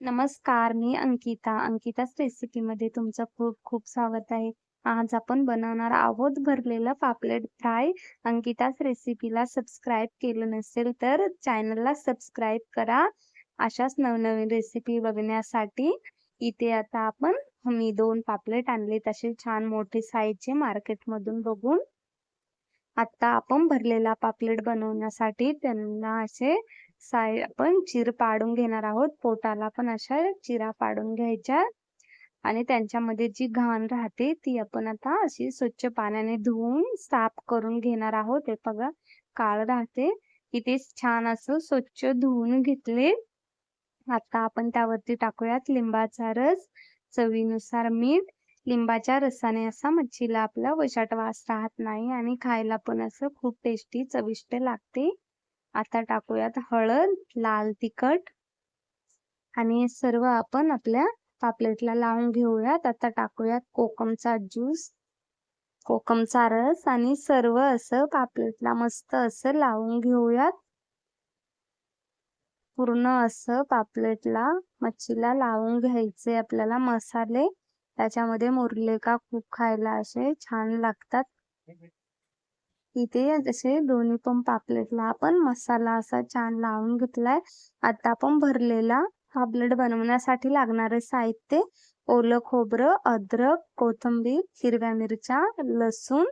नमस्कार, मी अंकिता. अंकिताच रेसिपीमध्ये तुमचं खूप खूप स्वागत आहे. आज आपण बनवणार आहोत भरलेलं पापलेट फ्राय. अंकिताच रेसिपीला सबस्क्राईब केलं नसेल तर चॅनलला सबस्क्राईब करा. अशाच नवनवीन रेसिपी बघण्यासाठी. इथे आता आपण मी दोन पापलेट आणले तसे छान मोठे साईजचे मार्केटमधून बघून. आता आपण भरलेला पापलेट बनवण्यासाठी त्यांना असे साय आपण चिर पाडून घेणार आहोत. पोटाला पण अशा चिरा पाडून घ्यायच्या. आणि त्यांच्यामध्ये जी घाण राहते ती आपण आता अशी स्वच्छ पाण्याने धुवून साफ करून घेणार आहोत. हे बघा काळ राहते. इथे छान असं स्वच्छ धुवून घेतले. आता आपण त्यावरती टाकूयात लिंबाचा रस चवीनुसार मीठ. लिंबाच्या रसाने असा मच्छीला आपला वशाट वास राहत नाही आणि खायला पण असं खूप टेस्टी चविष्ट लागते. आता टाकूयात हळद लाल तिखट आणि सर्व आपण आपल्या पापलेटला लावून घेऊयात. आता टाकूयात कोकमचा ज्यूस कोकमचा रस आणि सर्व असं पापलेटला मस्त असं लावून घेऊयात. पूर्ण असं पापलेटला मच्छीला लावून घ्यायचे आपल्याला मसाले. त्याच्यामध्ये मुरले का खूप खायला असे छान लागतात. इथे जसे दोन्ही पण पापलेटला आपण मसाला असा छान लावून घेतलाय. आता आपण भरलेला पापलेट बनवण्यासाठी लागणारे साहित्य. ओलं खोबरं अद्रक कोथिंबीर हिरव्या मिरच्या लसूण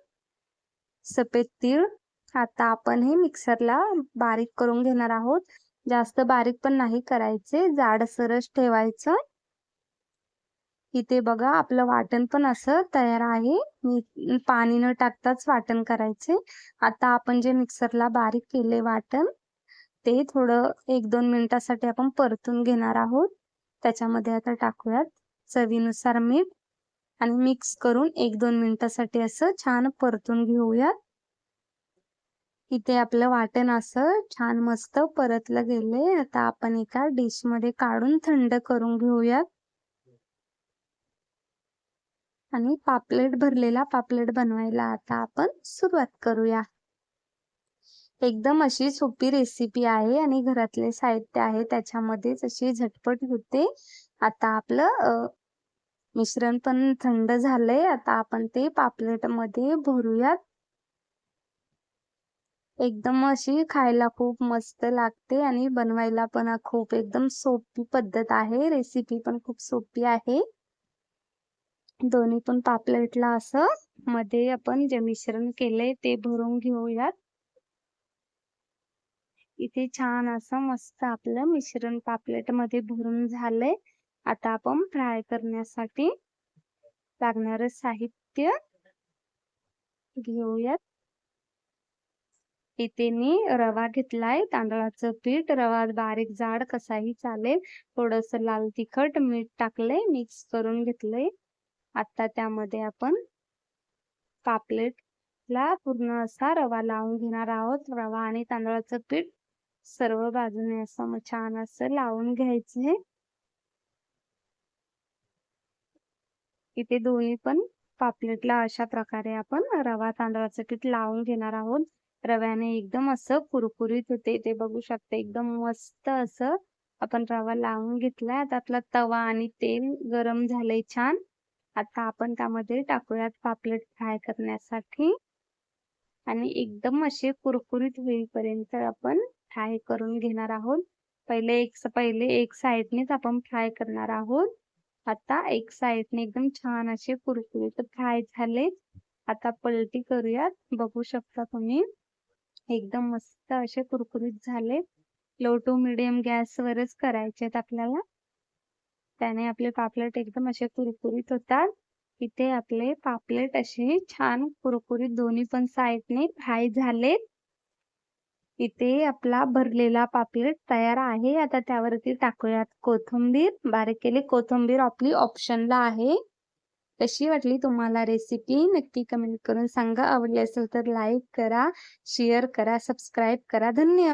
सफेद तीळ. आता आपण हे मिक्सरला बारीक करून घेणार आहोत. जास्त बारीक पण नाही करायचे. जाडसरच ठेवायचं. इथे बघा आपलं वाटण पण असं तयार आहे. पाणी न टाकताच वाटण करायचे. आता आपण जे मिक्सरला बारीक केले वाटण ते थोडं एक दोन मिनिटासाठी आपण परतून घेणार आहोत. त्याच्यामध्ये आता टाकूयात चवीनुसार मीठ आणि मिक्स करून एक दोन मिनिटासाठी असं छान परतून घेऊयात. इथे आपलं वाटण असं छान मस्त परतलं गेले आता आपण एका डिशमध्ये काढून थंड करून घेऊयात. आणि पापलेट भरलेला पापलेट बनवायला आता आपण सुरुवात करूया. एकदम अशी सोपी रेसिपी आहे आणि घरातले साहित्य आहे त्याच्यामध्येच अशी झटपट होते. आता आपलं मिश्रण पण थंड झालंय. आता आपण ते पापलेटमध्ये भरूयात. एकदम अशी खायला खूप मस्त लागते आणि बनवायला पण खूप एकदम सोपी पद्धत आहे. रेसिपी पण खूप सोपी आहे. दोन्ही पण पापलेटला असं मध्ये आपण जे मिश्रण केलंय ते भरून घेऊयात. इथे छान असं मस्त आपलं मिश्रण पापलेटमध्ये भरून झालंय. आता आपण फ्राय करण्यासाठी लागणार साहित्य घेऊयात. इथे मी रवा घेतलाय तांदळाचं पीठ रवा बारीक जाड कसाही चालेल. थोडस लाल तिखट मीठ टाकलंय मिक्स करून घेतलंय. आता त्यामध्ये आपण पापलेटला पूर्ण असा रवा लावून घेणार आहोत. रवा आणि तांदळाचं पीठ सर्व बाजूने असं छान असं लावून घ्यायचे. इथे दोन्ही पण पापलेटला अशा प्रकारे आपण रवा तांदळाचं पीठ लावून घेणार आहोत. रव्याने एकदम असं कुरकुरीत होते. ते बघू शकते एकदम मस्त असं आपण रवा लावून घेतलाय. आता आपला तवा आणि तेल गरम झालंय छान. आता आपण त्यामध्ये टाकूयात पापलेट फ्राय करण्यासाठी. आणि एकदम असे कुरकुरीत होईपर्यंत आपण फ्राय करून घेणार आहोत. पहिले एक पहिले एक साईडनेच आपण फ्राय करणार आहोत. आता एक साईडने एकदम छान असे कुरकुरीत फ्राय झाले आता पलटी करूयात. बघू शकता तुम्ही. एकदम मस्त असे कुरकुरीत झाले लो टू मिडियम गॅसवरच करायचे आहेत आपल्याला. त्याने आपले पापलेट एकदम असे कुरकुरीत होतात. इथे आपले पापलेट असे छान कुरकुरीत दोन्ही पण साईडने फ्राय झालेत. इथे आपला भरलेला पापलेट तयार आहे. आता त्यावरती टाकूयात कोथिंबीर. बारीक केली कोथिंबीर आपली ऑप्शनला आहे. कशी वाटली तुम्हाला रेसिपी? नक्की कमेंट करून सांगा. आवडली असेल तर लाईक करा शेअर करा सबस्क्राईब करा. धन्यवाद.